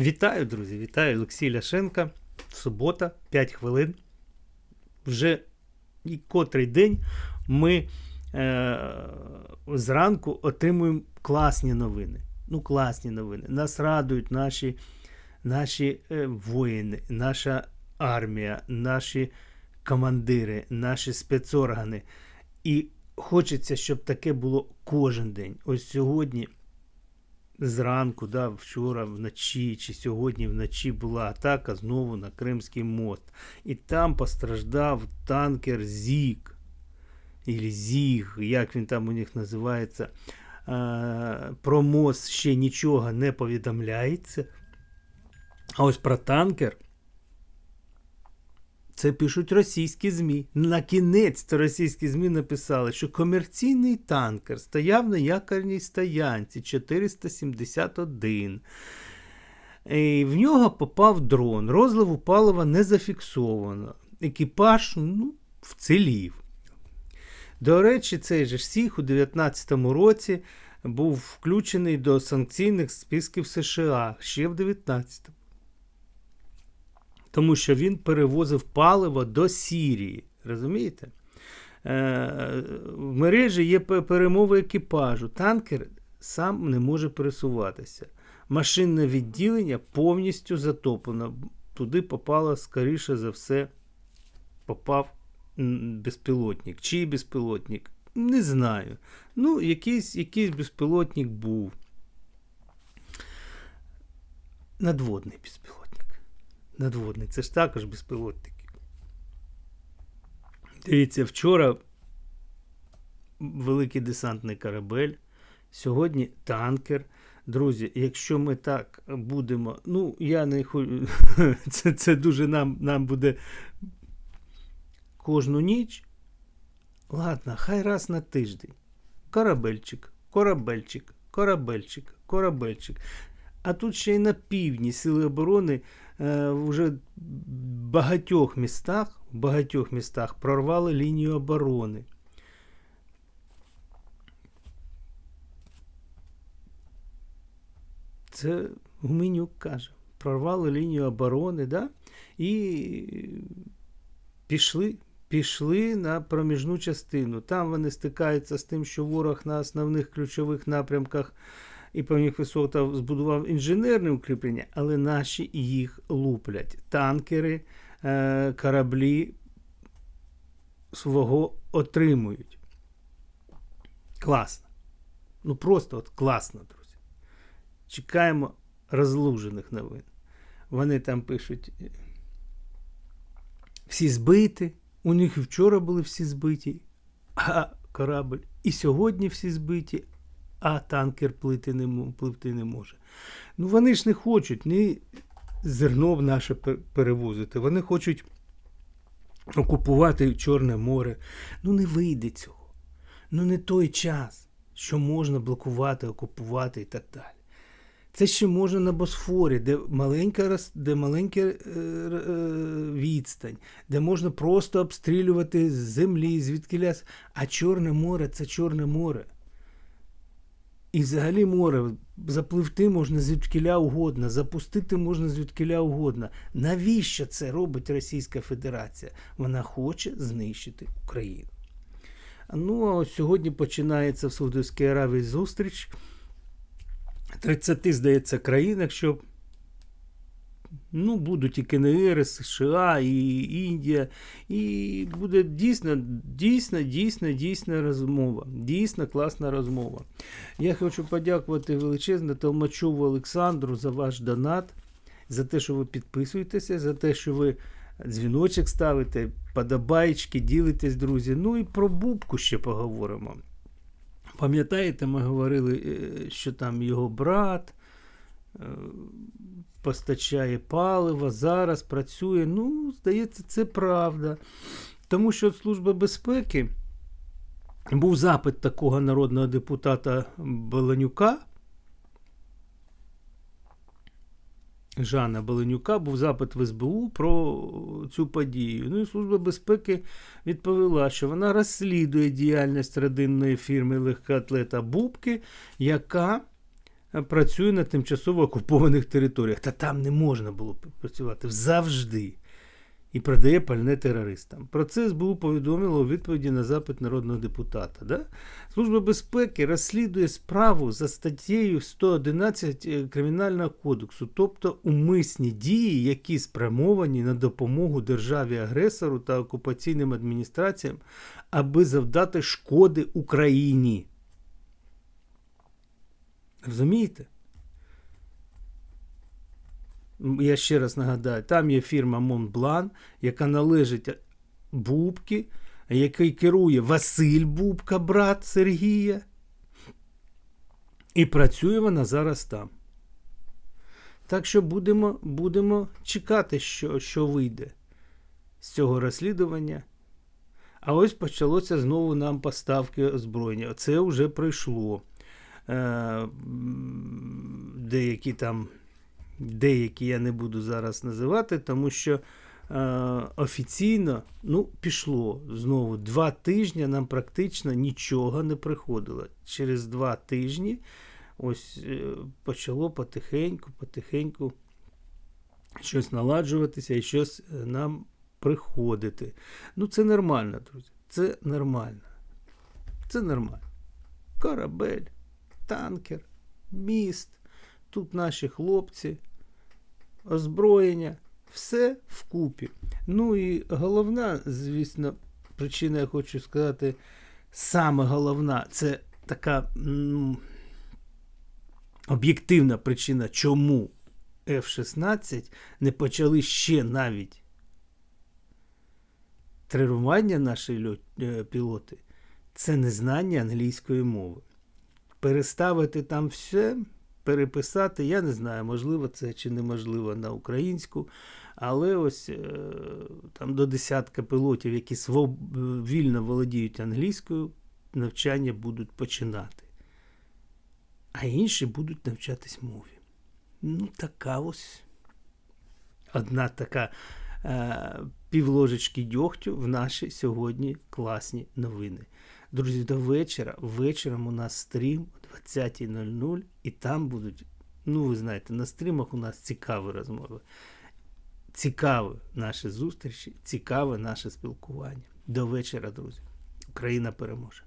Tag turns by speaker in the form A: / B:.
A: Вітаю, друзі! Вітаю Олексій Ляшенка. Субота, 5 хвилин. Вже і котрий день ми е, зранку отримуємо класні новини. Ну, класні новини. Нас радують наші, наші е, воїни, наша армія, наші командири, наші спецоргани. І хочеться, щоб таке було кожен день. Ось сьогодні зранку, да, вчора вночі чи сьогодні вночі була атака знову на Кримський мост. І там постраждав танкер Зік. Ілі Зіг, як він там у них називається. Про мост ще нічого не повідомляється. А ось про танкер. Це пишуть російські ЗМІ. На кінець то російські ЗМІ написали, що комерційний танкер стояв на якорній стоянці 471. І в нього попав дрон. Розливу палива не зафіксовано. Екіпаж ну, вцілів. До речі, цей же Сіх у 2019 році був включений до санкційних списків США ще в 2019 тому що він перевозив паливо до Сірії. Розумієте? Е, В мережі є перемови екіпажу. Танкер сам не може пересуватися. Машинне відділення повністю затоплено. Туди попало, скоріше за все, попав безпілотник. Чий безпілотник? Не знаю. Ну, якийсь, якийсь безпілотник був. Надводний безпілотник надводний. Це ж також безпілотники. Дивіться, вчора великий десантний корабель, сьогодні танкер. Друзі, якщо ми так будемо, ну, я не хочу, це це дуже нам нам буде кожну ніч. Ладно, хай раз на тиждень. Корабельчик, корабельчик, корабельчик, корабельчик. А тут ще й на півдні Сили оборони вже в багатьох містах, в багатьох містах прорвали лінію оборони. Це Гуменюк каже. Прорвали лінію оборони, да? і пішли пішли на проміжну частину. Там вони стикаються з тим, що ворог на основних ключових напрямках і певних висотах збудував інженерне укріплення, але наші їх луплять. Танкери, е, кораблі свого отримують. Класно. Ну просто от класно, друзі. Чекаємо розлужених новин. Вони там пишуть. Всі збиті. У них і вчора були всі збиті, а корабль. І сьогодні всі збиті, а танкер плити не, пливти не може. Ну вони ж не хочуть ні зерно наше перевозити. Вони хочуть окупувати Чорне море. Ну не вийде цього. Ну не той час, що можна блокувати, окупувати і так далі. Це ще можна на Босфорі, де маленька де маленька е, е, відстань, де можна просто обстрілювати з землі, звідки ляс. А Чорне море це Чорне море. І взагалі море запливти можна звідкіля угодно, запустити можна звідкіля угодно. Навіщо це робить Російська Федерація? Вона хоче знищити Україну. Ну, а сьогодні починається в Саудовській Аравії зустріч. 30, здається, країн, якщо Ну, будуть і КНР, США, і Індія. І буде дійсно, дійсно, дійсно, дійсна розмова. Дійсно класна розмова. Я хочу подякувати величезно Толмачову Олександру за ваш донат, за те, що ви підписуєтеся, за те, що ви дзвіночок ставите, подобаєчки, ділитесь, друзі. Ну і про Бубку ще поговоримо. Пам'ятаєте, ми говорили, е, що там його брат. Постачає паливо, зараз працює. Ну, здається, це правда. Тому що Служба безпеки був запит такого народного депутата Баланюка. Жана Баленюка був запит в СБУ про цю подію. Ну і Служба безпеки відповіла, що вона розслідує діяльність родинної фірми легкоатлета Бубки, яка працює на тимчасово окупованих територіях. Та там не можна було працювати завжди. І продає пальне терористам. Про це СБУ повідомило у відповіді на запит народного депутата. Да? Служба безпеки розслідує справу за статтєю 111 е, Кримінального кодексу, тобто умисні дії, які спрямовані на допомогу державі-агресору та окупаційним адміністраціям, аби завдати шкоди Україні. Розумієте? Я ще раз нагадаю, там є фірма Монблан, яка належить Бубки, який керує Василь Бубка, брат Сергія. І працює вона зараз там. Так що будемо будемо чекати, що, що вийде з цього розслідування. А ось почалося знову нам поставки озброєння. Це вже пройшло. Е, деякі там, деякі я не буду зараз називати, тому що е, офіційно ну, пішло знову два тижні, нам практично нічого не приходило. Через два тижні ось е, почало потихеньку, потихеньку щось наладжуватися і щось нам приходити. Ну, це нормально, друзі. Це нормально. Це нормально. Корабель, танкер, міст. Тут наші хлопці, озброєння, все вкупі. Ну і головна, звісно, причина, я хочу сказати, саме головна, це така м, об'єктивна причина, чому F-16 не почали ще навіть тренування наші е, пілоти, це незнання англійської мови. Переставити там все, переписати, я не знаю, можливо це чи неможливо на українську, але ось е, там до десятка пілотів, які своб... вільно володіють англійською, навчання будуть починати. А інші будуть навчатись мові. Ну, така ось одна така е, півложечки дьогтю в наші сьогодні класні новини. Друзі, до вечора. Вечором у нас стрім о 20.00, і там будуть, ну, ви знаєте, на стрімах у нас цікаві розмови. Цікаві наші зустрічі, цікаве наше спілкування. До вечора, друзі. Україна переможе.